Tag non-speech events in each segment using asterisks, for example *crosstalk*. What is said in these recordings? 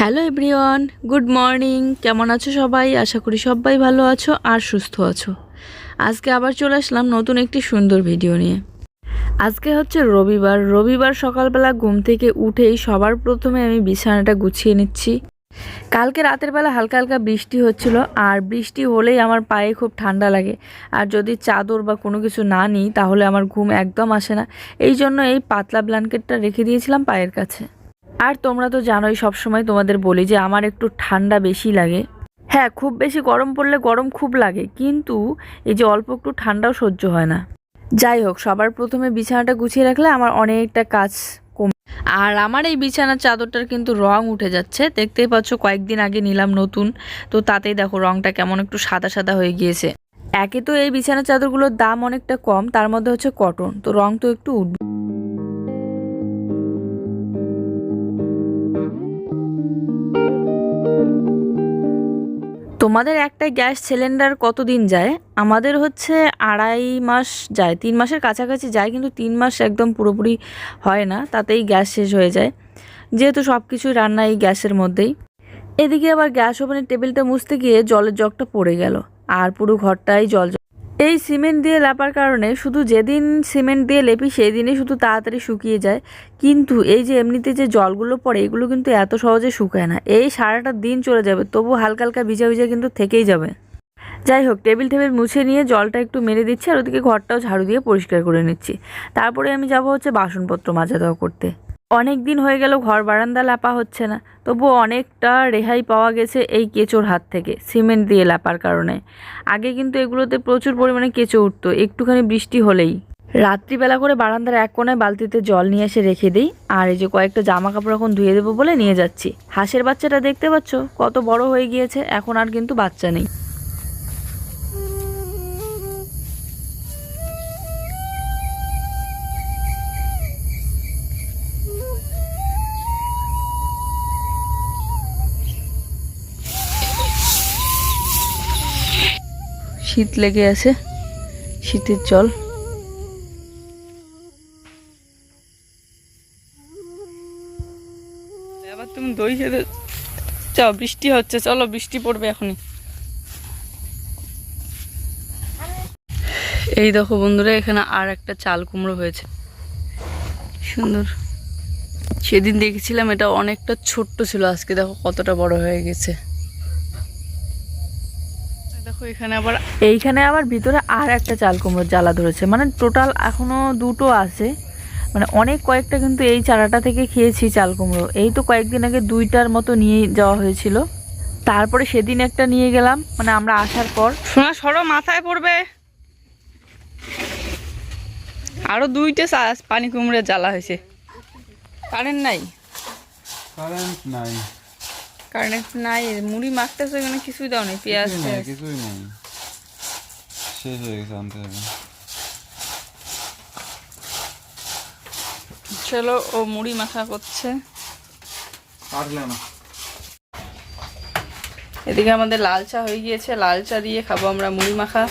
Hello everyone, good morning. কেমন আছো সবাই? আশা করি সবাই ভালো আছো আর সুস্থ আছো। আজকে আবার চলে আসলাম নতুন একটি সুন্দর ভিডিও নিয়ে। আজকে হচ্ছে রবিবার। রবিবার সকালবেলা ঘুম থেকে উঠেই সবার প্রথমে আমি বিছানাটা গুছিয়ে নিচ্ছি। কালকে রাতের বেলা হালকা হালকা বৃষ্টি হচ্ছিল, আর বৃষ্টি হলেই আমার পায়ে খুব ঠান্ডা লাগে। আর যদি চাদর বা কোনো কিছু না নিই, তাহলে আমার ঘুম একদম আসে না। এই জন্য এই পাতলা ব্ল্যাঙ্কেটটা রেখে দিয়েছিলাম পায়ের কাছে। আর তোমরা তো জানোই সবসময় তোমাদের বলি যে আমার একটু ঠান্ডা বেশি লাগে। হ্যাঁ খুব বেশি গরম পড়লে গরম খুব লাগে, কিন্তু এই যে অল্প একটু ঠান্ডাও সহ্য হয় না। যাই হোক, সবার প্রথমে বিছানাটা গুছিয়ে রাখলে আমার অনেকটা কাজ কম। আর আমার এই বিছানার চাদরটার কিন্তু রং উঠে যাচ্ছে। দেখতেই পাচ্ছ, কয়েকদিন আগে নিলাম নতুন। তো তাতেই দেখো, রংটা কেমন একটু সাদা সাদা হয়ে গিয়েছে। একে তো এই বিছানার চাদরগুলোর দাম অনেকটা কম, তার মধ্যে হচ্ছে কটন। তো রং তো একটু উঠবে। তোমাদের একটা গ্যাস সিলিন্ডার কতদিন যায় আমাদের হচ্ছে আড়াই মাস যায়, তিন মাসের কাছাকাছি যায়, কিন্তু তিন মাস একদম পুরোপুরি হয় না, তাতেই গ্যাস শেষ হয়ে যায় যেহেতু সব কিছুই রান্না এই গ্যাসের মধ্যেই এদিকে আবার গ্যাস ওভেনের টেবিলটা মুছতে গিয়ে জলের জগটা পড়ে গেল, আর পুরো ঘরটাই জল। এই সিমেন্ট দিয়ে লেপার কারণে শুধু যেদিন সিমেন্ট দিয়ে লেপি সেই দিনই শুধু তাড়াতাড়ি শুকিয়ে যায়। কিন্তু এই যে এমনিতে যে জলগুলো পড়ে, এগুলো কিন্তু এত সহজে শুকায় না। এই সারাটা দিন চলে যাবে, তবু হালকা হালকা ভিজা ভিজা কিন্তু থেকেই যাবে। যাই হোক, টেবিল টেবিল মুছে নিয়ে জলটা একটু মেরে দিচ্ছি আর ওদিকে ঘরটাও ঝাড়ু দিয়ে পরিষ্কার করে নিচ্ছি। তারপরে আমি যাব হচ্ছে বাসনপত্র মাজা দেওয়া করতে। অনেক দিন হয়ে গেল ঘর বারান্দা লাপা হচ্ছে না তবু অনেকটা রেহাই পাওয়া গেছে এই কেঁচোর হাত থেকে, সিমেন্ট দিয়ে লাপার কারণে। আগে কিন্তু এগুলোতে প্রচুর পরিমাণে কেঁচো উঠতো, একটুখানি বৃষ্টি হলেই। রাত্রিবেলা করে বারান্দার এক কোনায় বালতিতে জল নিয়ে এসে রেখে দিই, আর এই যে কয়েকটা জামা কাপড় এখন ধুয়ে দেবো বলে নিয়ে যাচ্ছি। হাঁসের বাচ্চাটা দেখতে পাচ্ছ? কত বড় হয়ে গিয়েছে, এখন আর কিন্তু বাচ্চা নেই। শীত লেগে আছে, শীতের জল। এবার তুমি দই খেতে চাও, বৃষ্টি হচ্ছে, চলো বৃষ্টি পড়বে এখনই। এই দেখো বন্ধুরা, এখানে আর একটা চাল কুমড়ো হয়েছে। সুন্দর। সেদিন দেখেছিলাম এটা অনেকটা ছোট্ট ছিল, আজকে দেখো কতটা বড় হয়ে গেছে। দেখো এখানে আবার এইখানে আবার ভিতরে আর একটা চাল কুমড়োর জ্বালা ধরেছে। মানে টোটাল এখনও দুটো আছে। মানে অনেক কয়েকটা কিন্তু এই চারাটা থেকে খেয়েছি চাল কুমড়ো। এই তো কয়েকদিন আগে দুইটার মতো নিয়ে যাওয়া হয়েছিল। তারপরে সেদিন একটা নিয়ে গেলাম। মানে আমরা আসার পর। সোনা সরো মাথায় পড়বে। আরও দুইটা পানি কুমড়ে জ্বালা হয়েছে। কারেন্ট নাই? কারেন্ট নাই। কারেন্ট নাই মুড়ি মাখতেছে এখানে কিছুই দাও নেই পেঁয়াজ কিছুই নেই শেষ হয়ে গেছে আনতে হবে। চলো ও মুড়ি মাখা করছে। এদিকে আমাদের লাল চা হয়ে গিয়েছে লাল চা দিয়ে খাব আমরা মুড়ি মাখা।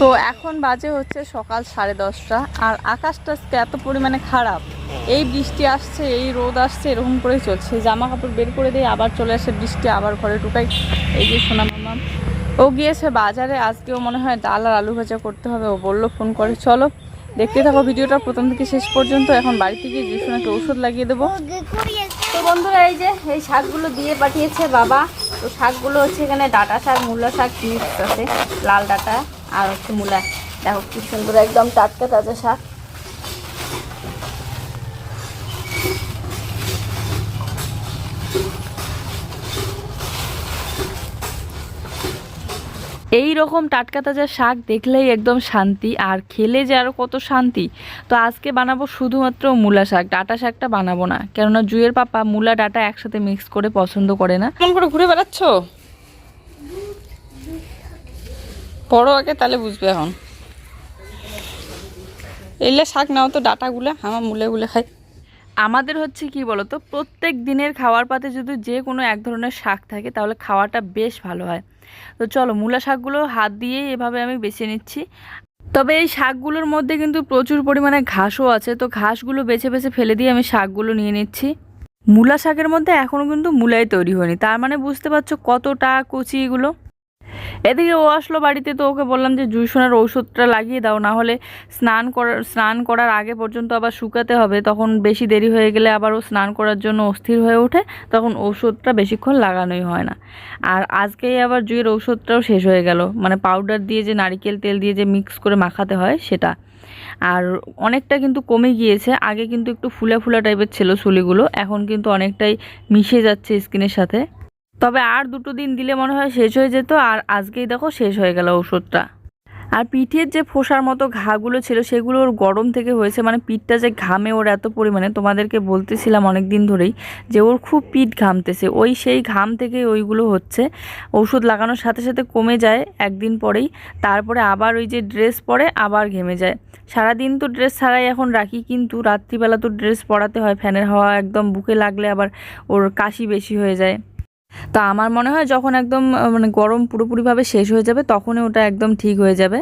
তো এখন বাজে হচ্ছে সকাল সাড়ে দশটা, আর আকাশটা আজকে এত পরিমাণে খারাপ। এই বৃষ্টি আসছে, এই রোদ আসছে, এরকম করেই চলছে। জামা কাপড় বের করে দিয়ে আবার চলে আসে বৃষ্টি, আবার ঘরে ঢুকাই। এই যে সোনা মামা। ও গিয়েছে বাজারে, আজকেও মনে হয় ডাল আর আলু ভাজা করতে হবে, ও বলল ফোন করে। চলো, দেখতে থাকো ভিডিওটা প্রথম থেকে শেষ পর্যন্ত। এখন বাড়িতে গিয়ে জিসুনাকে ওষুধ লাগিয়ে দেবো। তো বন্ধুরা, এই যে, এই শাকগুলো দিয়ে পাঠিয়েছে বাবা। তো শাকগুলো হচ্ছে এখানে ডাটা শাক, মূলা শাক, মিক্স আছে, লাল ডাটা। আর হচ্ছে মূলা। দেখো কি সুন্দর একদম টাটকা তাজা শাক। এই রকম টাটকা তাজা শাক দেখলেই একদম শান্তি আর খেলে যে আরও কত শান্তি। তো আজকে বানাবো শুধুমাত্র মূলা শাক ডাটা শাকটা বানাবো না। কেননা জুয়ের পাপা মূলা ডাটা একসাথে মিক্স করে পছন্দ করে না। কেমন করে ঘুরে বেড়াচ্ছ? বড় আগে, তাহলে বুঝবে এখন। এলে শাক নাও তো ডাটাগুলো, আমার মুলেগুলো খাই। আমাদের হচ্ছে কি বলতো, প্রত্যেক দিনের খাওয়ার পাতে যদি যে কোনো এক ধরনের শাক থাকে, তাহলে খাওয়াটা বেশ ভালো হয়। তো চলো, মূলা শাকগুলো হাত দিয়েই এভাবে আমি বেছে নিচ্ছি। তবে এই শাকগুলোর মধ্যে কিন্তু প্রচুর পরিমাণে ঘাসও আছে, তো ঘাসগুলো বেছে বেছে ফেলে দিয়ে আমি শাকগুলো নিয়ে নিচ্ছি। মূলা শাকের মধ্যে এখনও কিন্তু মূলাই তৈরি হয়নি, তার মানে বুঝতে পারছ কতটা কচি এগুলো। এদিকে ও আসলো বাড়িতে তো ওকে বললাম যে জুইসোনার ঔষধটা লাগিয়ে দাও, না হলে স্নান করার স্নান করার আগে পর্যন্ত আবার শুকাতে হবে। তখন বেশি দেরি হয়ে গেলে আবার ও স্নান করার জন্য অস্থির হয়ে ওঠে, তখন ঔষধটা বেশিক্ষণ লাগানোই হয় না। আর আজকেই আবার জুইয়ের ঔষধটাও শেষ হয়ে গেল। মানে পাউডার দিয়ে যে নারিকেল তেল দিয়ে যে মিক্স করে মাখাতে হয় সেটা। আর অনেকটা কিন্তু কমে গিয়েছে। আগে কিন্তু একটু ফুলা ফুলা টাইপের ছিল চুলিগুলো, এখন কিন্তু অনেকটাই মিশে যাচ্ছে স্কিনের সাথে। তবে আর দুটো দিন দিলে মনে হয় শেষ হয়ে যেত, আর আজকেই দেখো শেষ হয়ে গেল ওষুধটা। আর পিঠের যে ফোসার মতো ঘাগুলো ছিল, সেগুলো ওর গরম থেকে হয়েছে মানে পিঠটা যে ঘামে ওর এত পরিমাণে, তোমাদেরকে বলতেছিলাম অনেক দিন ধরেই যে ওর খুব পিঠ ঘামতেছে। ওই সেই ঘাম থেকে ওইগুলো হচ্ছে। ওষুধ লাগানোর সাথে সাথে কমে যায় একদিন পরেই, তারপরে আবার ওই যে ড্রেস পরে আবার ঘেমে যায়। সারাদিন তো ড্রেস ছাড়াই এখন রাখি, কিন্তু রাত্রিবেলা তো ড্রেস পরাতে হয়, ফ্যানের হাওয়া একদম বুকে লাগলে আবার ওর কাশি বেশি হয়ে যায়। তা আমার মনে হয় যখন একদম মানে গরম পুরোপুরিভাবে শেষ হয়ে যাবে, তখনই ওটা একদম ঠিক হয়ে যাবে।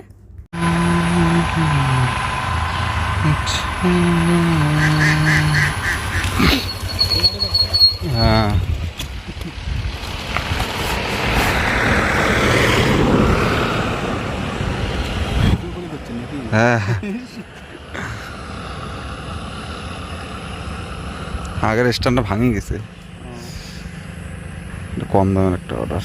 হ্যাঁ। আগের স্ট্যান্ডটা ভাঙে গেছে। কম দামের একটা অর্ডার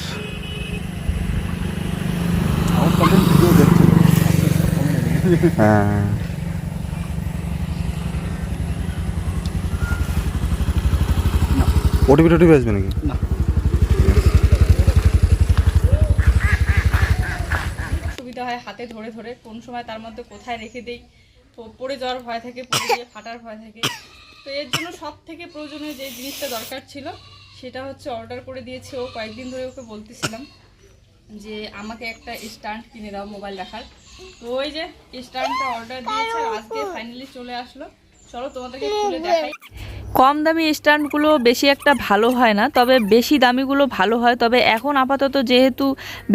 হ্যাঁ। ওটিপি টোটিপি আসবে নাকি? সুবিধা হয় হাতে ধরে ধরে কোন সময় তার মধ্যে কোথায় রেখে দেই পড়ে যাওয়ার ভয় থাকে পড়ে গিয়ে ফাটার ভয় থাকে। তো এর জন্য সব থেকে প্রয়োজনীয় যে জিনিসটা দরকার ছিল সেটা হচ্ছে অর্ডার করে দিয়েছে ও কয়েকদিন ধরে ওকে বলতেছিলাম যে আমাকে একটা স্ট্যান্ড কিনে দাও মোবাইল রাখার তো ওই যে স্ট্যান্ডটা অর্ডার দিয়েছে আজকে ফাইনালি চলে আসলো। চলো তোমাদেরকে খুলে দেখাই। কম দামি স্ট্যান্ডগুলো বেশি একটা ভালো হয় না তবে বেশি দামিগুলো ভালো হয়। তবে এখন আপাতত যেহেতু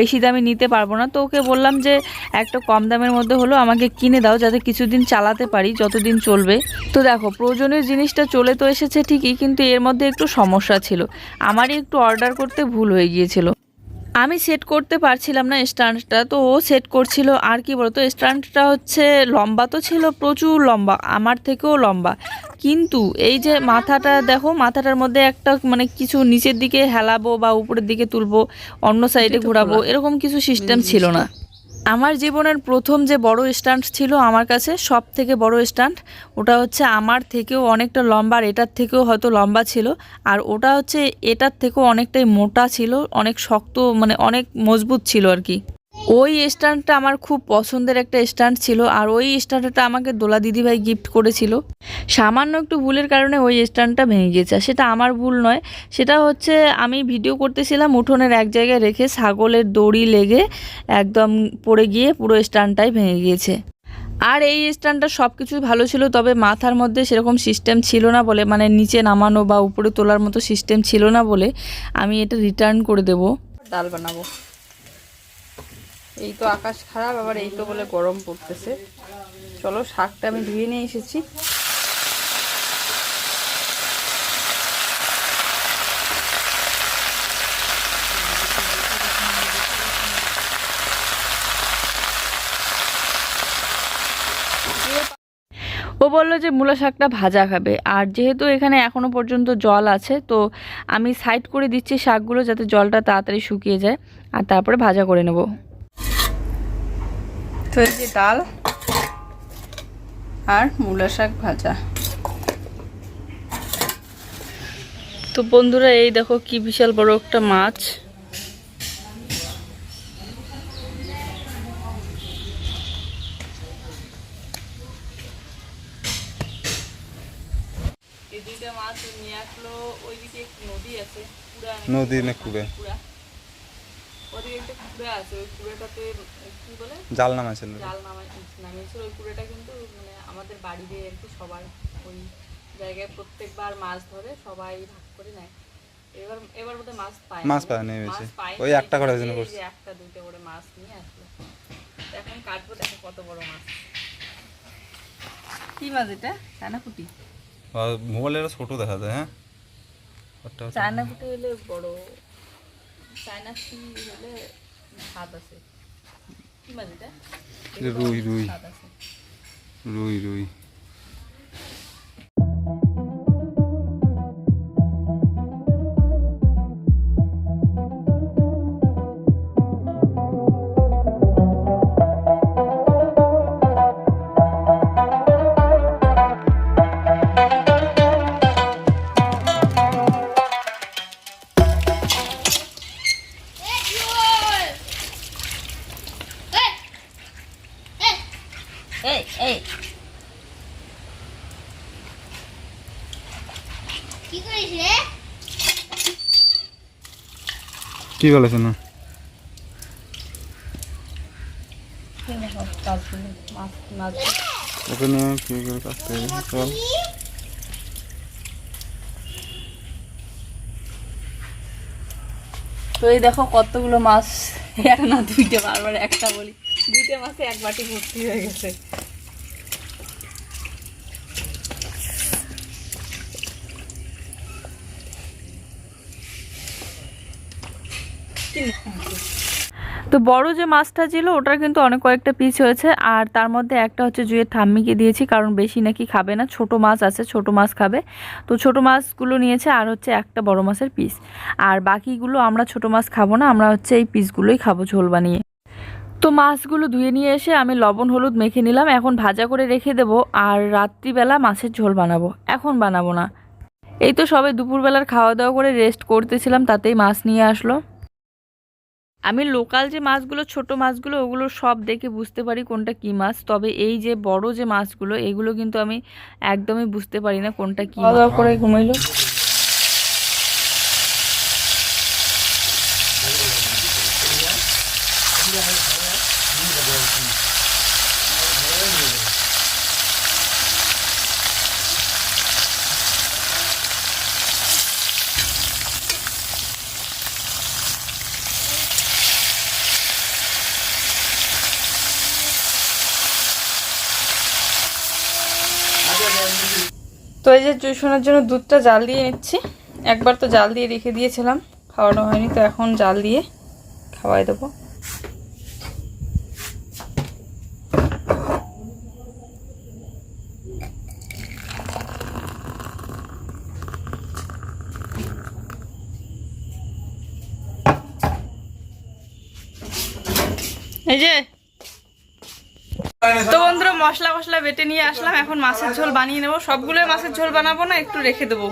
বেশি দামি নিতে পারব না তো ওকে বললাম যে একটা কম দামের মধ্যে হলো আমাকে কিনে দাও যাতে কিছুদিন চালাতে পারি যতদিন চলবে। তো দেখো প্রয়োজনীয় জিনিসটা চলে তো এসেছে ঠিকই কিন্তু এর মধ্যে একটু সমস্যা ছিল। আমারই একটু অর্ডার করতে ভুল হয়ে গিয়েছিল। আমি সেট করতে পারছিলাম না স্ট্যান্ডটা তো ও সেট করছিল আর কি বলতো স্ট্যান্ডটা হচ্ছে লম্বা তো ছিল প্রচুর লম্বা আমার থেকেও লম্বা। কিন্তু এই যে মাথাটা দেখো মাথাটার মধ্যে একটা মানে কিছু নিচের দিকে হেলাবো বা উপরের দিকে তুলবো অন্য সাইডে ঘোরাবো এরকম কিছু সিস্টেম ছিল না। আমার জীবনের প্রথম যে বড় স্ট্যান্ড ছিল আমার কাছে সব থেকে বড় স্ট্যান্ড ওটা হচ্ছে আমার থেকেও অনেকটা লম্বা আর এটার থেকেও হয়তো লম্বা ছিল। আর ওটা হচ্ছে এটার থেকেও অনেকটাই মোটা ছিল, অনেক শক্ত মানে অনেক মজবুত ছিল আর কি। ওই স্ট্যান্ডটা আমার খুব পছন্দের একটা স্ট্যান্ড ছিল, আর ওই স্ট্যান্ডটা আমাকে দোলা দিদিভাই গিফট করেছিল। সামান্য একটু ভুলের কারণে ওই স্ট্যান্ডটা ভেঙে আর সেটা আমার ভুল নয়। সেটা হচ্ছে আমি ভিডিও করতেছিলাম, উঠোনের এক জায়গায় রেখে ছাগলের দড়ি লেগে একদম পড়ে গিয়ে পুরো স্ট্যান্ডটাই ভেঙে গিয়েছে আর এই স্ট্যান্ডটা সব কিছুই ভালো ছিল, তবে মাথার মধ্যে সেরকম সিস্টেম ছিল না বলে মানে নিচে নামানো বা উপরে তোলার মতো সিস্টেম ছিল না বলে আমি এটা রিটার্ন করে দেবো। ডাল বানাবো। এই তো আকাশ খারাপ, আবার এই তো বলে গরম পড়তেছে। চলো, শাকটা আমি ধুয়ে নিয়ে এসেছি। ও বলল যে মূলা শাকটা ভাজা খাবে। আর যেহেতু এখানে এখনও পর্যন্ত জল আছে, তো আমি সাইড করে দিচ্ছি শাকগুলো যাতে জলটা তাড়াতাড়ি শুকিয়ে যায়। আর তারপরে ভাজা করে নেব। তো এই যে ডাল আর মূলা শাক ভাজা। তো বন্ধুরা এই দেখো কি বিশাল বড় একটা মাছ। এই মাছ নিয়ে আসলো ওইদিকে নদী আছে পুরা নদী না কুড়ে? পুরা ওদিকে একটা কুড়া আছে ওই কুড়াটাতে বলে? জাল নামাইছেন নাকি? জাল নামিয়েছিল। ওই কুড়াটা কিন্তু মানে আমাদের বাড়িতে আর কি সবার ওই জায়গায় প্রত্যেকবার মাছ ধরে সবাই ভাগ করে নেয়। এবার এবার বোধহয় মাছ পায় মাছ পায়নি বেশি। ওই একটা করে ওজন করছে। একটা দুটো করে মাছ নিয়ে আসলো। এখন কাটবো দেখো কত বড় মাছ। কি মাছ এটা? ছোট দেখা যায় হ্যাঁ? চায়না পুটি হলে বড়। চায়না সি হলে স্বাদ আছে। রুই রুই স্বাদ আছে রুই রুই কি বলেছে না দেখো মাছগুলো মাছ মাছ ওকে নিয়ে কি করে কাটতে হবে? চল। তো এই দেখো কতগুলো মাছ। *laughs* এক না দুইটা বারবার, একটা বলি। দুইটা মাছে এক বাটি ভর্তি হয়ে গেছে। তো বড় যে মাছটা ছিল, ওটার কিন্তু অনেক কয়েকটা পিস হয়েছে। আর তার মধ্যে একটা হচ্ছে জুয়ের থাম্মিকে দিয়েছি, কারণ বেশি নাকি খাবে না। ছোট মাছ আছে, ছোট মাছ খাবে। তো ছোট মাছগুলো নিয়েছে, আর হচ্ছে একটা বড় মাছের পিস আর বাকিগুলো আমরা ছোট মাছ খাব না, আমরা হচ্ছে এই পিসগুলোই খাব ঝোল বানিয়ে। তো মাছগুলো ধুয়ে নিয়ে এসে আমি লবণ, হলুদ মেখে নিলাম। এখন ভাজা করে রেখে দেবো, আর রাত্রিবেলা মাছের ঝোল বানাবো। এখন বানাবো না। এই তো সবে দুপুরবেলার খাওয়া দাওয়া করে রেস্ট করতেছিলাম, তাতেই মাছ নিয়ে আসলো। আমি লোকাল যে মাছগুলো ছোট মাছগুলো ওগুলো সব দেখে বুঝতে পারি কোনটা কি মাছ। তবে এই যে বড় যে মাছগুলো এগুলো কিন্তু আমি একদমই বুঝতে পারি না কোনটা কি করে ঘুমাইলো? তো এই যে টিউশনের জন্য দুধটা জাল দিয়ে নিচ্ছি। একবার তো জাল দিয়ে রেখে দিয়েছিলাম, খাওয়ানো হয়নি, তো এখন জাল দিয়ে খাওয়াই দেবো। এই যে তো বন্ধুরা মশলা মশলা বেটে নিয়ে আসলাম। এখন মাছের ঝোল বানিয়ে নেব। সবগুলো মাছের ঝোল বানাবো না একটু রেখে দেবো।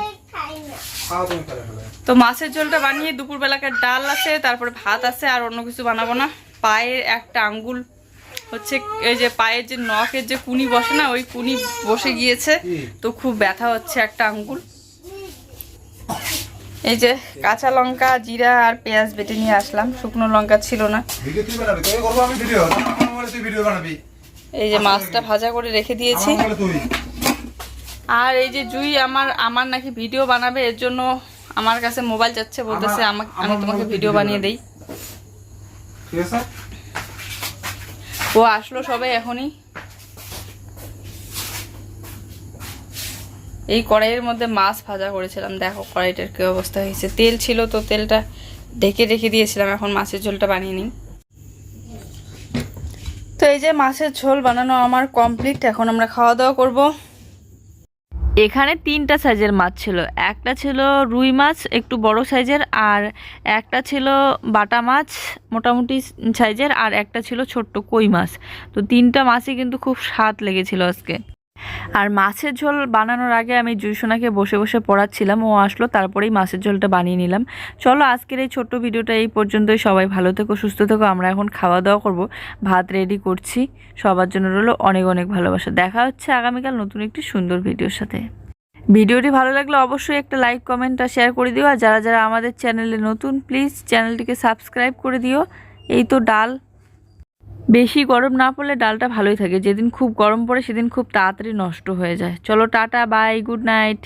তো মাছের ঝোলটা বানিয়ে দুপুরবেলাকার ডাল আছে তারপরে ভাত আছে আর অন্য কিছু বানাবো না। পায়ের একটা আঙ্গুল হচ্ছে এই যে পায়ের যে নখের যে কুনি বসে না ওই কুনি বসে গিয়েছে। তো খুব ব্যথা হচ্ছে একটা আঙ্গুল। এই যে কাঁচা লঙ্কা জিরা আর পেঁয়াজ বেটে নিয়ে আসলাম। শুকনো লঙ্কা ছিল না। ভিডিও বানাবি? করব আমি ভিডিও। আমার বলে তুই ভিডিও বানাবি। এই যে মাছটা ভাজা করে রেখে দিয়েছি। আর এই যে জুই আমার আমার নাকি ভিডিও বানাবে এর জন্য আমার কাছে মোবাইল যাচ্ছে বলতেছে আমাকে আমি তোমাকে ভিডিও বানিয়ে দেই। ও আসলো সবে এখনই। এই কড়াইয়ের মধ্যে মাছ ভাজা করেছিলাম দেখো কড়াইটার কি অবস্থা হয়েছে। তেল ছিল তো তেলটা ঢেকে রেখে দিয়েছিলাম এখন মাছের ঝোলটা বানিয়ে নিই। এই যে মাছের ঝোল বানানো আমার কমপ্লিট এখন আমরা খাওয়া দাওয়া করব। এখানে তিনটা সাইজের মাছ ছিল। একটা ছিল রুই মাছ, একটু বড় সাইজের, আর একটা ছিল বাটা মাছ, মোটামুটি সাইজের, আর একটা ছিল ছোট্ট কই মাছ। তো তিনটা মাছই কিন্তু খুব স্বাদ লেগেছিল আজকে। আর মাছের ঝোল বানানোর আগে আমি জুইসোনাকে বসে বসে পড়াচ্ছিলাম। ও আসলো, তারপরেই মাছের ঝোলটা বানিয়ে নিলাম। চলো আজকের এই ছোট্ট ভিডিওটা এই পর্যন্তই। সবাই ভালো থেকো, সুস্থ থেকো। আমরা এখন খাওয়া দাওয়া করব, ভাত রেডি করছি। সবার জন্য রইল অনেক অনেক ভালোবাসা। দেখা হচ্ছে আগামীকাল নতুন একটি সুন্দর ভিডিওর সাথে। ভিডিওটি ভালো লাগলে অবশ্যই একটা লাইক কমেন্ট আর শেয়ার করে দিও। আর যারা যারা আমাদের চ্যানেলে নতুন প্লিজ চ্যানেলটিকে সাবস্ক্রাইব করে দিও। এই তো ডাল। বেশি গরম না পড়লে ডালটা ভালোই থাকে। যেদিন খুব গরম পড়ে, সেদিন খুব তাড়াতাড়ি নষ্ট হয়ে যায়। চলো টাটা বাই গুড নাইট